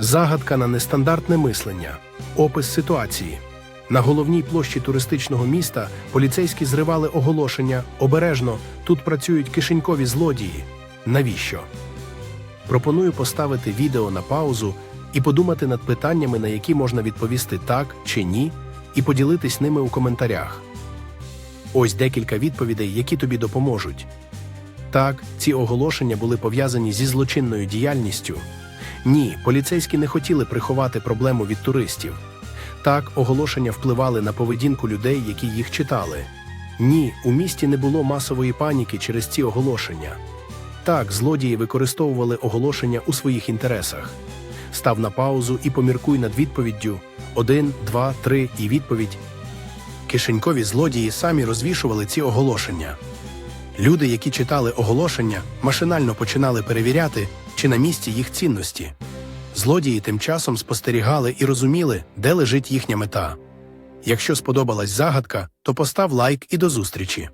Загадка на нестандартне мислення. Опис ситуації. На головній площі туристичного міста поліцейські зривали оголошення обережно, тут працюють кишенькові злодії. Навіщо? Пропоную поставити відео на паузу і подумати над питаннями, на які можна відповісти так чи ні, і поділитись ними у коментарях. Ось декілька відповідей, які тобі допоможуть. Так, ці оголошення були пов'язані зі злочинною діяльністю. Ні, поліцейські не хотіли приховати проблему від туристів. Так, оголошення впливали на поведінку людей, які їх читали. Ні, у місті не було масової паніки через ці оголошення. Так, злодії використовували оголошення у своїх інтересах. Став на паузу і поміркуй над відповіддю один, два, три і відповідь. Кишенькові злодії самі розвішували ці оголошення. Люди, які читали оголошення, машинально починали перевіряти, чи на місці їх цінності. Злодії тим часом спостерігали і розуміли, де лежить їхня мета. Якщо сподобалась загадка, то постав лайк і до зустрічі.